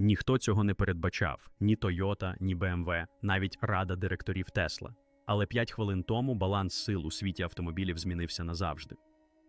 Ніхто цього не передбачав ні Toyota, ні BMW, навіть рада директорів Тесла. Але п'ять хвилин тому баланс сил у світі автомобілів змінився назавжди.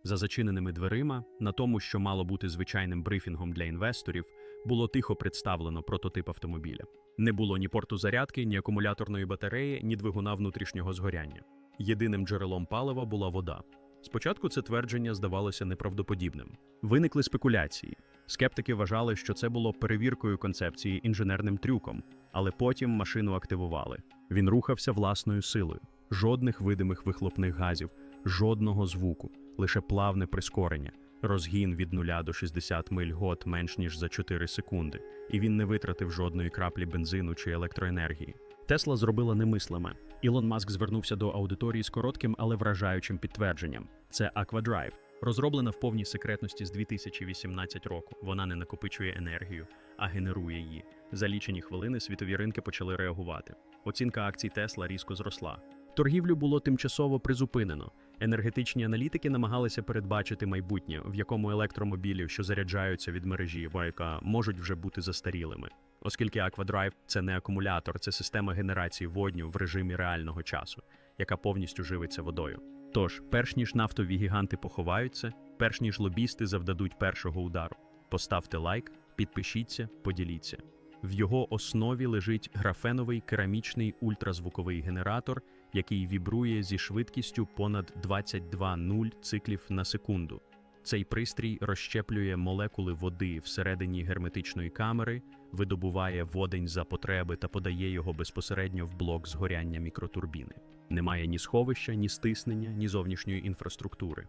За зачиненими дверима, на тому, що мало бути звичайним брифінгом для інвесторів, було тихо представлено прототип автомобіля. Не було ні порту зарядки, ні акумуляторної батареї, ні двигуна внутрішнього згоряння. Єдиним джерелом палива була вода. Спочатку це твердження здавалося неправдоподібним. Виникли спекуляції. Скептики вважали, що це було перевіркою концепції інженерним трюком, але потім машину активували. Він рухався власною силою, жодних видимих вихлопних газів, жодного звуку, лише плавне прискорення, розгін від 0 до 60 миль год менш ніж за 4 секунди, і він не витратив жодної краплі бензину чи електроенергії. Тесла зробила немислиме. Ілон Маск звернувся до аудиторії з коротким, але вражаючим підтвердженням: це Aquadrive. Розроблена в повній секретності з 2018 року. Вона не накопичує енергію, а генерує її. За лічені хвилини світові ринки почали реагувати. Оцінка акцій Тесла різко зросла. Торгівлю було тимчасово призупинено. Енергетичні аналітики намагалися передбачити майбутнє, в якому електромобілі, що заряджаються від мережі Вайка, можуть вже бути застарілими. Оскільки Aquadrive – це не акумулятор, це система генерації водню в режимі реального часу, яка повністю живиться водою. Тож, перш ніж нафтові гіганти поховаються, перш ніж лобісти завдадуть першого удару, поставте лайк, підпишіться, поділіться. В його основі лежить графеновий керамічний ультразвуковий генератор, який вібрує зі швидкістю понад 22,0 циклів на секунду. Цей пристрій розщеплює молекули води всередині герметичної камери, видобуває водень за потреби та подає його безпосередньо в блок згоряння мікротурбіни. Немає ні сховища, ні стиснення, ні зовнішньої інфраструктури.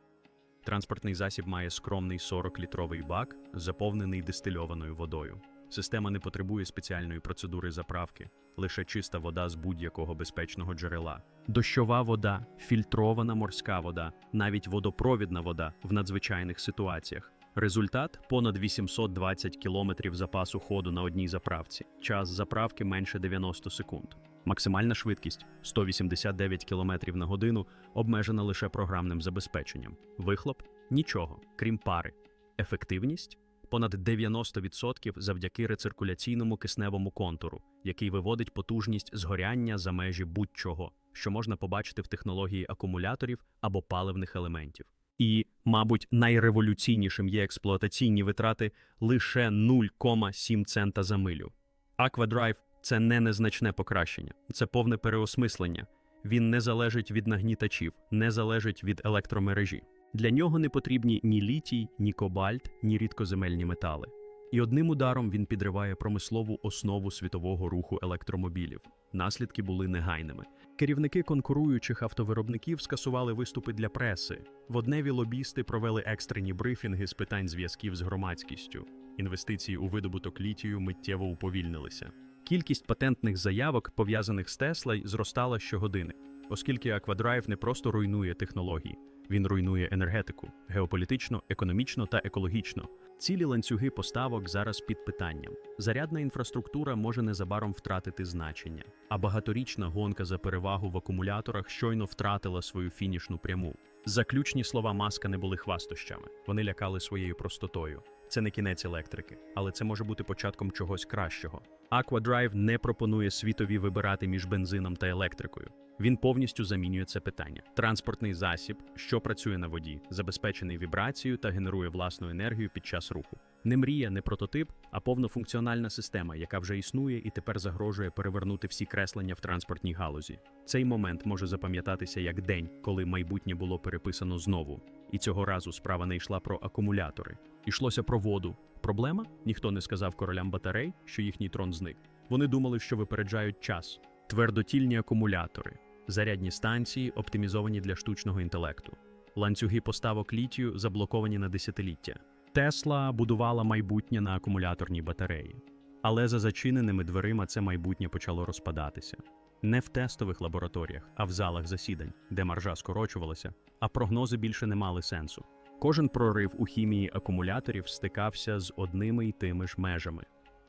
Транспортний засіб має скромний 40-літровий бак, заповнений дистильованою водою. Система не потребує спеціальної процедури заправки, лише чиста вода з будь-якого безпечного джерела. Дощова вода, фільтрована морська вода, навіть водопровідна вода в надзвичайних ситуаціях. Результат понад 820 кілометрів запасу ходу на одній заправці. Час заправки менше 90 секунд. Максимальна швидкість 189 км на годину обмежена лише програмним забезпеченням. Вихлоп нічого, крім пари. Ефективність понад 90% завдяки рециркуляційному кисневому контуру, який виводить потужність згоряння за межі будь-чого, що можна побачити в технології акумуляторів або паливних елементів. І, мабуть, найреволюційнішим є експлуатаційні витрати лише 0,7 цента за милю. Аквадрайв – це не незначне покращення, це повне переосмислення. Він не залежить від нагнітачів, не залежить від електромережі. Для нього не потрібні ні літій, ні кобальт, ні рідкоземельні метали. І одним ударом він підриває промислову основу світового руху електромобілів. Наслідки були негайними. Керівники конкуруючих автовиробників скасували виступи для преси. Водневі лобісти провели екстрені брифінги з питань зв'язків з громадськістю. Інвестиції у видобуток літію миттєво уповільнилися. Кількість патентних заявок, пов'язаних з Тесла, зростала щогодини, оскільки Aquadrive не просто руйнує технології, він руйнує енергетику геополітично, економічно та екологічно. Цілі ланцюги поставок зараз під питанням. Зарядна інфраструктура може незабаром втратити значення, а багаторічна гонка за перевагу в акумуляторах щойно втратила свою фінішну пряму. Заключні слова маска не були хвастощами. Вони лякали своєю простотою. Це не кінець електрики, але це може бути початком чогось кращого. Aquadrive не пропонує світові вибирати між бензином та електрикою. Він повністю замінює це питання. Транспортний засіб, що працює на воді, забезпечений вібрацією та генерує власну енергію під час руху. Не мрія, не прототип, а повнофункціональна система, яка вже існує і тепер загрожує перевернути всі креслення в транспортній галузі. Цей момент може запам'ятатися як день, коли майбутнє було переписано знову. І цього разу справа не йшла про акумулятори. Ішлося про воду. Проблема? Ніхто не сказав королям батарей, що їхній трон зник. Вони думали, що випереджають час. Твердотільні акумулятори, зарядні станції, оптимізовані для штучного інтелекту, ланцюги поставок літію заблоковані на десятиліття. Тесла будувала майбутнє на акумуляторній батареї. Але за зачиненими дверима це майбутнє почало розпадатися. Не в тестових лабораторіях, а в залах засідань, де маржа скорочувалася, а прогнози більше не мали сенсу. Кожен прорив у хімії акумуляторів стикався з одними й тими ж межами: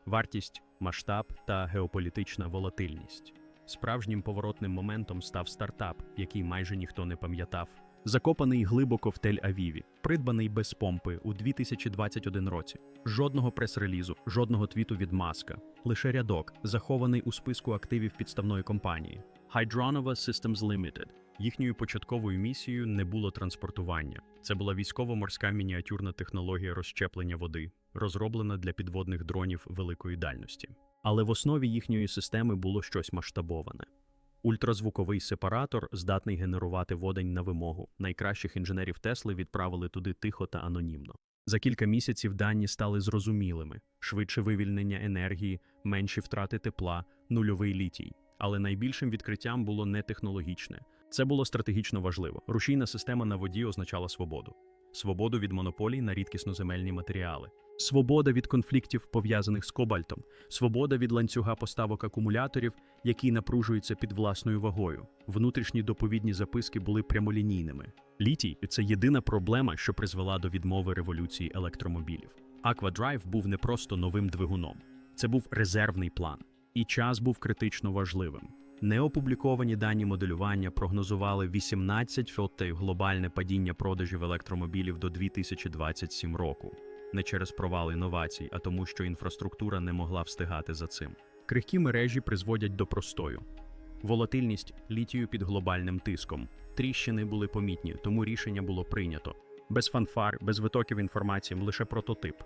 вартість, масштаб та геополітична волатильність. Справжнім поворотним моментом став стартап, який майже ніхто не пам'ятав закопаний глибоко в Тель-Авіві, придбаний без помпи у 2021 році. Жодного прес-релізу, жодного твіту від Маска, лише рядок, захований у списку активів підставної компанії Hydronova Systems Limited. Їхньою початковою місією не було транспортування. Це була військово-морська мініатюрна технологія розщеплення води, розроблена для підводних дронів великої дальності. Але в основі їхньої системи було щось масштабоване. Ультразвуковий сепаратор, здатний генерувати водень на вимогу. Найкращих інженерів Тесли відправили туди тихо та анонімно. За кілька місяців дані стали зрозумілими: швидше вивільнення енергії, менші втрати тепла, нульовий літій. Але найбільшим відкриттям було не технологічне. Це було стратегічно важливо. Рушійна система на воді означала свободу. Свободу від монополій на рідкісноземельні матеріали. Свобода від конфліктів, пов'язаних з кобальтом, свобода від ланцюга поставок акумуляторів, який напружується під власною вагою. Внутрішні доповідні записки були прямолінійними. Літій це єдина проблема, що призвела до відмови революції електромобілів. Aquaдрайв був не просто новим двигуном, це був резервний план, і час був критично важливим. Неопубліковані дані моделювання прогнозували 18 фьотей глобальне падіння продажів електромобілів до 2027 року. Не через провал інновацій, а тому, що інфраструктура не могла встигати за цим. Крихкі мережі призводять до простою. Волатильність літію під глобальним тиском. Тріщини були помітні, тому рішення було прийнято. Без фанфар, без витоків інформації, лише прототип.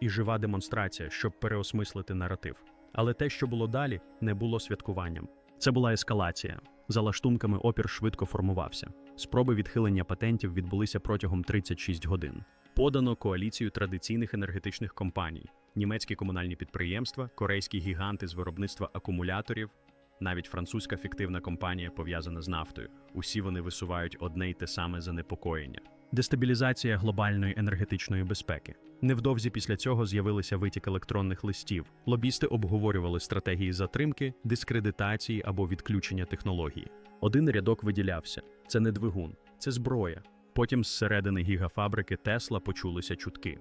І жива демонстрація, щоб переосмислити наратив. Але те, що було далі, не було святкуванням. Це була ескалація. За лаштунками опір швидко формувався. Спроби відхилення патентів відбулися протягом 36 годин. Подано коаліцію традиційних енергетичних компаній, німецькі комунальні підприємства, корейські гіганти з виробництва акумуляторів, навіть французька фіктивна компанія пов'язана з нафтою. Усі вони висувають одне й те саме занепокоєння. Дестабілізація глобальної енергетичної безпеки. Невдовзі після цього з'явилися витік електронних листів. Лобісти обговорювали стратегії затримки, дискредитації або відключення технології. Один рядок виділявся: це не двигун, це зброя. Потім зсередини гігафабрики Тесла почулися чутки.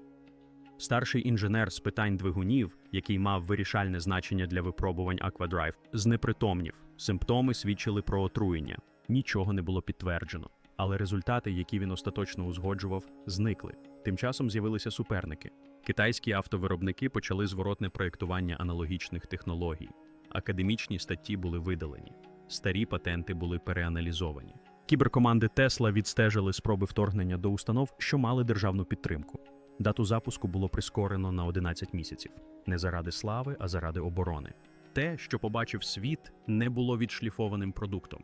Старший інженер з питань двигунів, який мав вирішальне значення для випробувань Aquaдрайв, знепритомнів. Симптоми свідчили про отруєння. Нічого не було підтверджено. Але результати, які він остаточно узгоджував, зникли. Тим часом з'явилися суперники. Китайські автовиробники почали зворотне проєктування аналогічних технологій. Академічні статті були видалені, старі патенти були переаналізовані. Кіберкоманди Тесла відстежили спроби вторгнення до установ, що мали державну підтримку. Дату запуску було прискорено на 11 місяців не заради слави, а заради оборони. Те, що побачив світ, не було відшліфованим продуктом.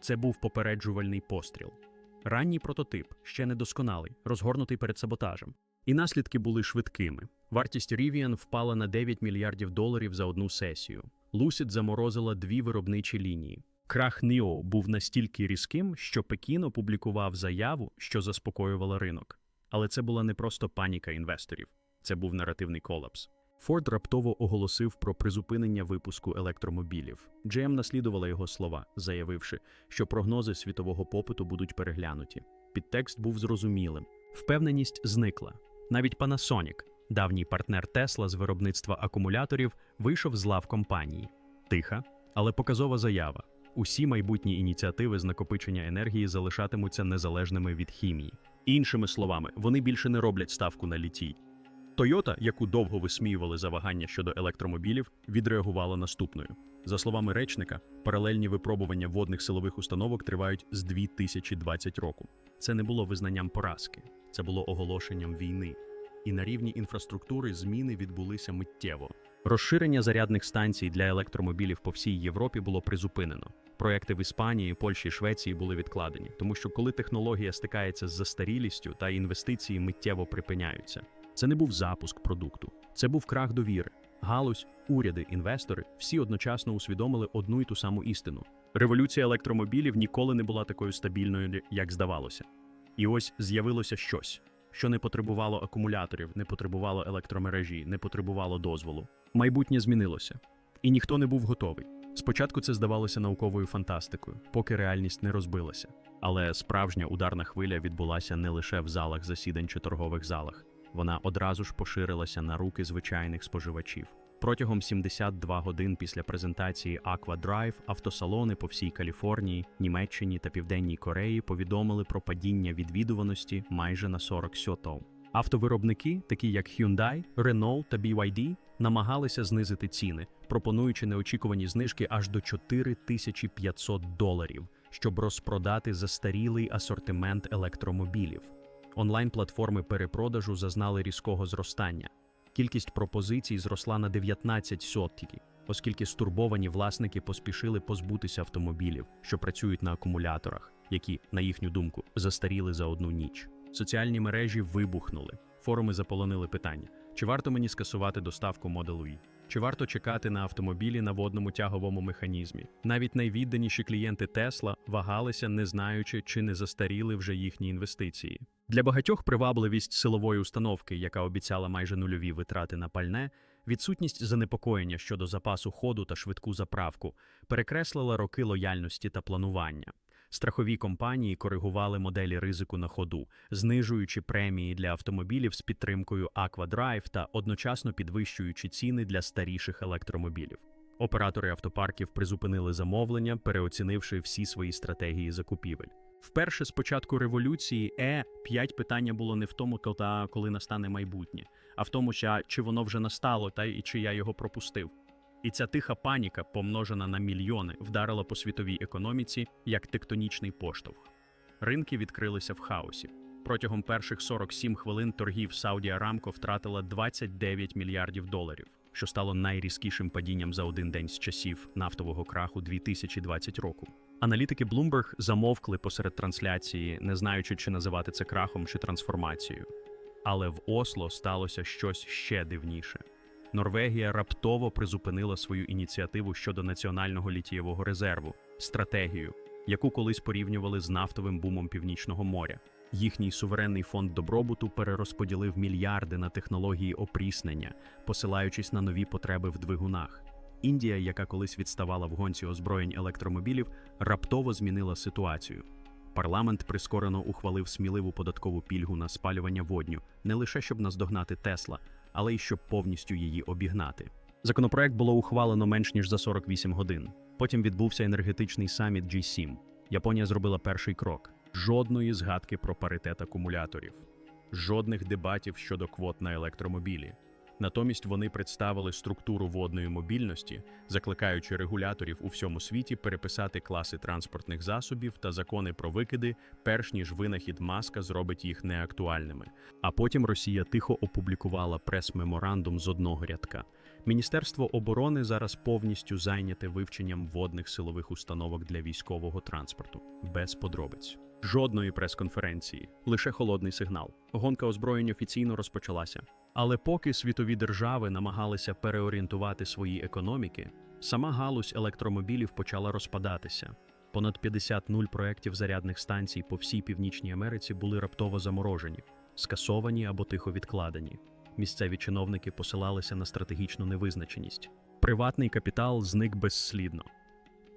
Це був попереджувальний постріл. Ранній прототип, ще недосконалий, розгорнутий перед саботажем. І наслідки були швидкими. Вартість Rivian впала на 9 мільярдів доларів за одну сесію. Lucid заморозила дві виробничі лінії. Крах NIO був настільки різким, що Пекін опублікував заяву, що заспокоювала ринок. Але це була не просто паніка інвесторів, це був наративний колапс. Форд раптово оголосив про призупинення випуску електромобілів. GM наслідувала його слова, заявивши, що прогнози світового попиту будуть переглянуті. Підтекст був зрозумілим. Впевненість зникла. Навіть Panasonic, давній партнер Тесла з виробництва акумуляторів, вийшов з лав компанії. Тиха, але показова заява. Усі майбутні ініціативи з накопичення енергії залишатимуться незалежними від хімії. Іншими словами, вони більше не роблять ставку на літій. Тойота, яку довго висміювали за вагання щодо електромобілів, відреагувала наступною. За словами речника, паралельні випробування водних силових установок тривають з 2020 року. Це не було визнанням поразки, це було оголошенням війни. І на рівні інфраструктури зміни відбулися миттєво. Розширення зарядних станцій для електромобілів по всій Європі було призупинено. Проекти в Іспанії, Польщі, Швеції були відкладені, тому що коли технологія стикається з застарілістю та інвестиції миттєво припиняються. Це не був запуск продукту, це був крах довіри. Галузь, уряди, інвестори всі одночасно усвідомили одну й ту саму істину. Революція електромобілів ніколи не була такою стабільною, як здавалося. І ось з'явилося щось, що не потребувало акумуляторів, не потребувало електромережі, не потребувало дозволу. Майбутнє змінилося, і ніхто не був готовий. Спочатку це здавалося науковою фантастикою, поки реальність не розбилася. Але справжня ударна хвиля відбулася не лише в залах засідань чи торгових залах. Вона одразу ж поширилася на руки звичайних споживачів. Протягом 72 годин після презентації Aqua Drive автосалони по всій Каліфорнії, Німеччині та Південній Кореї повідомили про падіння відвідуваності майже на 40 сьотов. Автовиробники, такі як Hyundai, Renault та BYD, намагалися знизити ціни, пропонуючи неочікувані знижки аж до 4500 доларів, щоб розпродати застарілий асортимент електромобілів. Онлайн-платформи перепродажу зазнали різкого зростання. Кількість пропозицій зросла на 19 соттіки, оскільки стурбовані власники поспішили позбутися автомобілів, що працюють на акумуляторах, які, на їхню думку, застаріли за одну ніч. Соціальні мережі вибухнули. Форуми заполонили питання: чи варто мені скасувати доставку Model E? Чи варто чекати на автомобілі на водному тяговому механізмі? Навіть найвідданіші клієнти Тесла вагалися, не знаючи, чи не застаріли вже їхні інвестиції. Для багатьох привабливість силової установки, яка обіцяла майже нульові витрати на пальне, відсутність занепокоєння щодо запасу ходу та швидку заправку перекреслила роки лояльності та планування. Страхові компанії коригували моделі ризику на ходу, знижуючи премії для автомобілів з підтримкою Aquadrive та одночасно підвищуючи ціни для старіших електромобілів. Оператори автопарків призупинили замовлення, переоцінивши всі свої стратегії закупівель. Вперше з початку революції Е 5 питання було не в тому, коли настане майбутнє, а в тому, чи воно вже настало, та і чи я його пропустив. І ця тиха паніка, помножена на мільйони, вдарила по світовій економіці як тектонічний поштовх. Ринки відкрилися в хаосі. Протягом перших 47 хвилин торгів Сауді Арамко втратила 29 мільярдів доларів, що стало найрізкішим падінням за один день з часів нафтового краху 2020 року. Аналітики Bloomberg замовкли посеред трансляції, не знаючи, чи називати це крахом чи трансформацією. Але в Осло сталося щось ще дивніше. Норвегія раптово призупинила свою ініціативу щодо національного літієвого резерву, стратегію, яку колись порівнювали з нафтовим бумом Північного моря. Їхній суверенний фонд добробуту перерозподілив мільярди на технології опріснення, посилаючись на нові потреби в двигунах. Індія, яка колись відставала в гонці озброєнь електромобілів, раптово змінила ситуацію. Парламент прискорено ухвалив сміливу податкову пільгу на спалювання водню, не лише щоб наздогнати Тесла, але й щоб повністю її обігнати. Законопроект було ухвалено менш ніж за 48 годин. Потім відбувся енергетичний саміт G7. Японія зробила перший крок: жодної згадки про паритет акумуляторів, жодних дебатів щодо квот на електромобілі. Натомість вони представили структуру водної мобільності, закликаючи регуляторів у всьому світі переписати класи транспортних засобів та закони про викиди, перш ніж винахід маска зробить їх неактуальними. А потім Росія тихо опублікувала прес-меморандум з одного рядка. Міністерство оборони зараз повністю зайняте вивченням водних силових установок для військового транспорту, без подробиць. Жодної прес-конференції, лише холодний сигнал. Гонка озброєнь офіційно розпочалася. Але поки світові держави намагалися переорієнтувати свої економіки, сама галузь електромобілів почала розпадатися. Понад 50 нуль проєктів зарядних станцій по всій Північній Америці були раптово заморожені, скасовані або тихо відкладені. Місцеві чиновники посилалися на стратегічну невизначеність. Приватний капітал зник безслідно.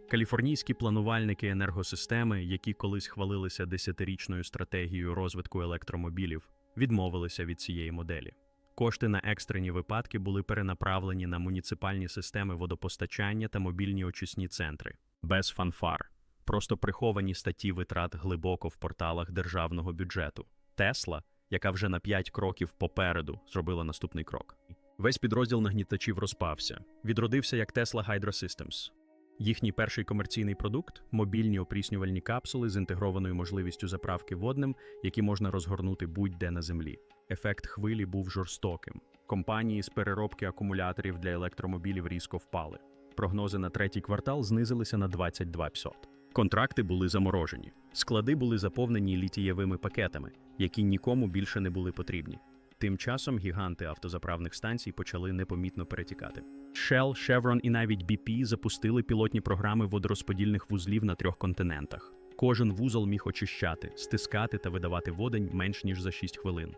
Каліфорнійські планувальники енергосистеми, які колись хвалилися десятирічною стратегією розвитку електромобілів, відмовилися від цієї моделі. Кошти на екстрені випадки були перенаправлені на муніципальні системи водопостачання та мобільні очисні центри без фанфар, просто приховані статті витрат глибоко в порталах державного бюджету. Тесла, яка вже на 5 кроків попереду зробила наступний крок. Весь підрозділ нагнітачів розпався. Відродився як Tesla Hydro Systems. Їхній перший комерційний продукт мобільні опріснювальні капсули з інтегрованою можливістю заправки водним, які можна розгорнути будь-де на землі. Ефект хвилі був жорстоким. Компанії з переробки акумуляторів для електромобілів різко впали. Прогнози на третій квартал знизилися на 22%. Контракти були заморожені. Склади були заповнені літієвими пакетами, які нікому більше не були потрібні. Тим часом гіганти автозаправних станцій почали непомітно перетікати. Shell, Chevron і навіть BP запустили пілотні програми водорозподільних вузлів на трьох континентах. Кожен вузол міг очищати, стискати та видавати водень менш ніж за 6 хвилин.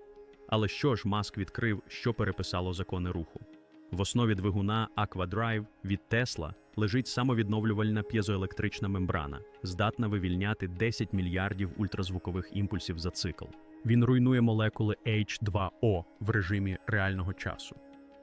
Але що ж Маск відкрив, що переписало закони руху? В основі двигуна Aquadrive від Tesla лежить самовідновлювальна п'єзоелектрична мембрана, здатна вивільняти 10 мільярдів ультразвукових імпульсів за цикл. Він руйнує молекули H2O в режимі реального часу.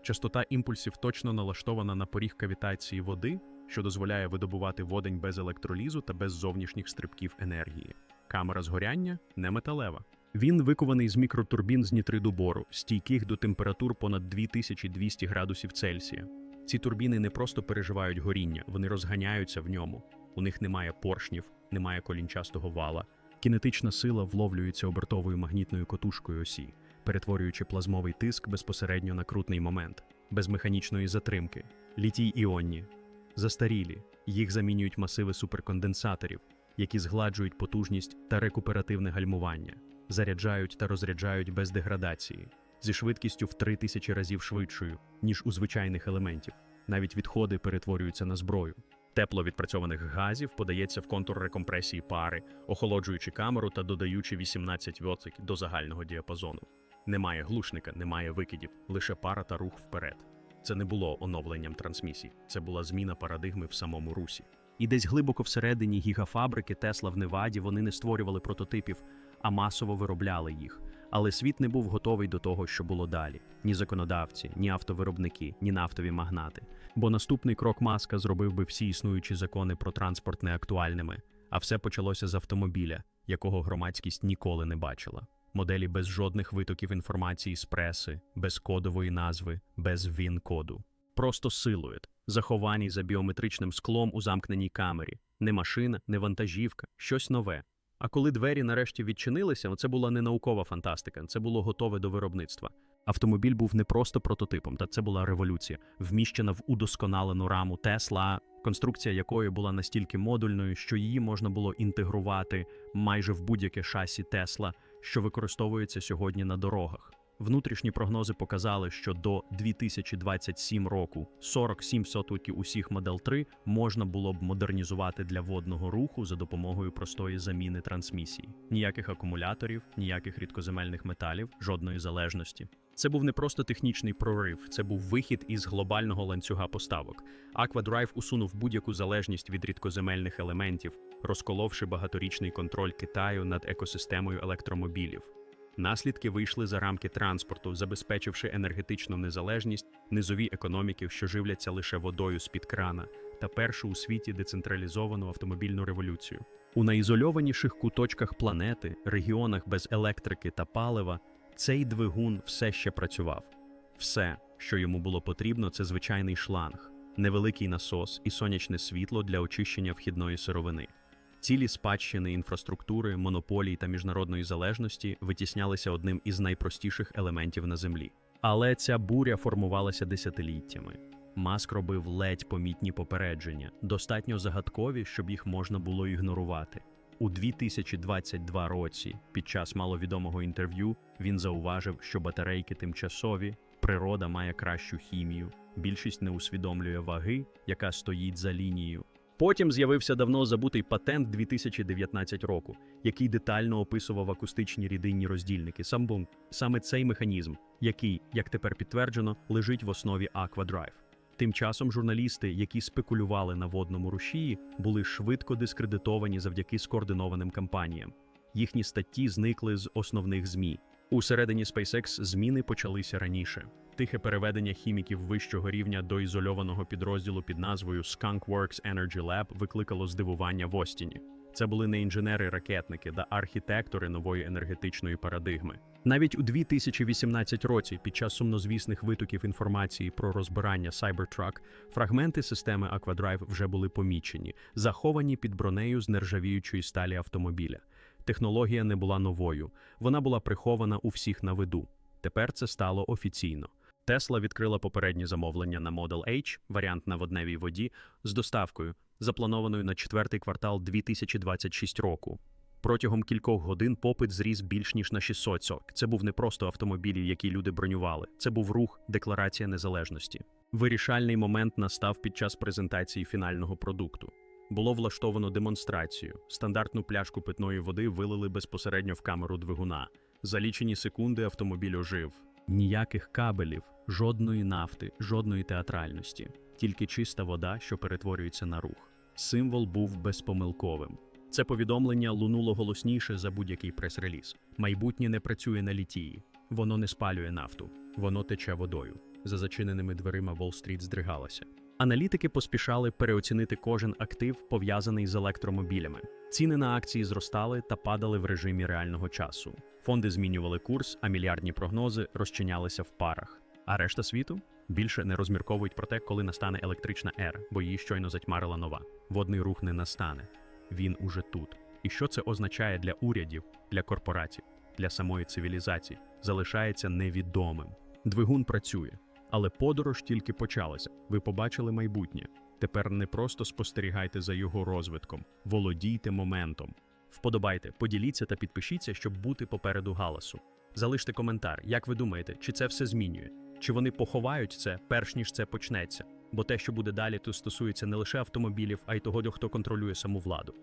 Частота імпульсів точно налаштована на поріг кавітації води, що дозволяє видобувати водень без електролізу та без зовнішніх стрибків енергії. Камера згоряння не металева. Він викований з мікротурбін з нітриду бору, стійких до температур понад 2200 градусів Цельсія. Ці турбіни не просто переживають горіння, вони розганяються в ньому. У них немає поршнів, немає колінчастого вала. Кінетична сила вловлюється обертовою магнітною котушкою осі, перетворюючи плазмовий тиск безпосередньо на крутний момент, без механічної затримки, літій іонні, застарілі, їх замінюють масиви суперконденсаторів, які згладжують потужність та рекуперативне гальмування, заряджають та розряджають без деградації, зі швидкістю в 3000 разів швидшою, ніж у звичайних елементів. Навіть відходи перетворюються на зброю. Тепло відпрацьованих газів подається в контур рекомпресії пари, охолоджуючи камеру та додаючи 18 вьоцик до загального діапазону. Немає глушника, немає викидів, лише пара та рух вперед. Це не було оновленням трансмісій, це була зміна парадигми в самому русі. І десь глибоко всередині гігафабрики Тесла в Неваді вони не створювали прототипів, а масово виробляли їх. Але світ не був готовий до того, що було далі: ні законодавці, ні автовиробники, ні нафтові магнати. Бо наступний крок Маска зробив би всі існуючі закони про транспорт неактуальними, а все почалося з автомобіля, якого громадськість ніколи не бачила. Моделі без жодних витоків інформації з преси, без кодової назви, без він-коду. Просто силует, захований за біометричним склом у замкненій камері. Не машина, не вантажівка, щось нове. А коли двері нарешті відчинилися, це була не наукова фантастика, це було готове до виробництва. Автомобіль був не просто прототипом, та це була революція, вміщена в удосконалену раму Тесла, конструкція якої була настільки модульною, що її можна було інтегрувати майже в будь-яке шасі Тесла, що використовується сьогодні на дорогах. Внутрішні прогнози показали, що до 2027 року 47% усіх Model 3 можна було б модернізувати для водного руху за допомогою простої заміни трансмісії. Ніяких акумуляторів, ніяких рідкоземельних металів, жодної залежності. Це був не просто технічний прорив, це був вихід із глобального ланцюга поставок. Aquadrive усунув будь-яку залежність від рідкоземельних елементів, розколовши багаторічний контроль Китаю над екосистемою електромобілів. Наслідки вийшли за рамки транспорту, забезпечивши енергетичну незалежність, низові економіки, що живляться лише водою з-під крана, та першу у світі децентралізовану автомобільну революцію. У найізольованіших куточках планети, регіонах без електрики та палива, цей двигун все ще працював. Все, що йому було потрібно, це звичайний шланг, невеликий насос і сонячне світло для очищення вхідної сировини. Цілі спадщини інфраструктури, монополій та міжнародної залежності витіснялися одним із найпростіших елементів на землі. Але ця буря формувалася десятиліттями. Маск робив ледь помітні попередження, достатньо загадкові, щоб їх можна було ігнорувати. У 2022 році, під час маловідомого інтерв'ю, він зауважив, що батарейки тимчасові, природа має кращу хімію, більшість не усвідомлює ваги, яка стоїть за лінією. Потім з'явився давно забутий патент 2019 року, який детально описував акустичні рідинні роздільники. Сам бум- саме цей механізм, який, як тепер підтверджено, лежить в основі Aquadrive. Тим часом журналісти, які спекулювали на водному рушії, були швидко дискредитовані завдяки скоординованим кампаніям. Їхні статті зникли з основних ЗМІ. У середині SpaceX зміни почалися раніше. Тихе переведення хіміків вищого рівня до ізольованого підрозділу під назвою Skunkworks Energy Lab викликало здивування в Остіні. Це були не інженери-ракетники та архітектори нової енергетичної парадигми. Навіть у 2018 році, під час сумнозвісних витоків інформації про розбирання Cybertruck, фрагменти системи Aquadrive вже були помічені, заховані під бронею з нержавіючої сталі автомобіля. Технологія не була новою, вона була прихована у всіх на виду. Тепер це стало офіційно. Тесла відкрила попередні замовлення на Model H, варіант на водневій воді, з доставкою, запланованою на четвертий квартал 2026 року. Протягом кількох годин попит зріс більш ніж на 600 сок. Це був не просто автомобілі, які люди бронювали. Це був рух, декларація незалежності. Вирішальний момент настав під час презентації фінального продукту. Було влаштовано демонстрацію. Стандартну пляшку питної води вилили безпосередньо в камеру двигуна. За лічені секунди автомобіль ожив. Ніяких кабелів, жодної нафти, жодної театральності, тільки чиста вода, що перетворюється на рух. Символ був безпомилковим. Це повідомлення лунуло голосніше за будь-який прес-реліз. Майбутнє не працює на літії, воно не спалює нафту, воно тече водою. За зачиненими дверима Уолл-стріт здригалася. Аналітики поспішали переоцінити кожен актив, пов'язаний з електромобілями. Ціни на акції зростали та падали в режимі реального часу. Фонди змінювали курс, а мільярдні прогнози розчинялися в парах. А решта світу більше не розмірковують про те, коли настане електрична ера, бо її щойно затьмарила нова. Водний рух не настане. Він уже тут. І що це означає для урядів, для корпорацій, для самої цивілізації, залишається невідомим. Двигун працює, але подорож тільки почалася. Ви побачили майбутнє. Тепер не просто спостерігайте за його розвитком, володійте моментом. Вподобайте, поділіться та підпишіться, щоб бути попереду галасу. Залиште коментар, як ви думаєте, чи це все змінює? Чи вони поховають це, перш ніж це почнеться? Бо те, що буде далі, то стосується не лише автомобілів, а й того, хто контролює саму владу.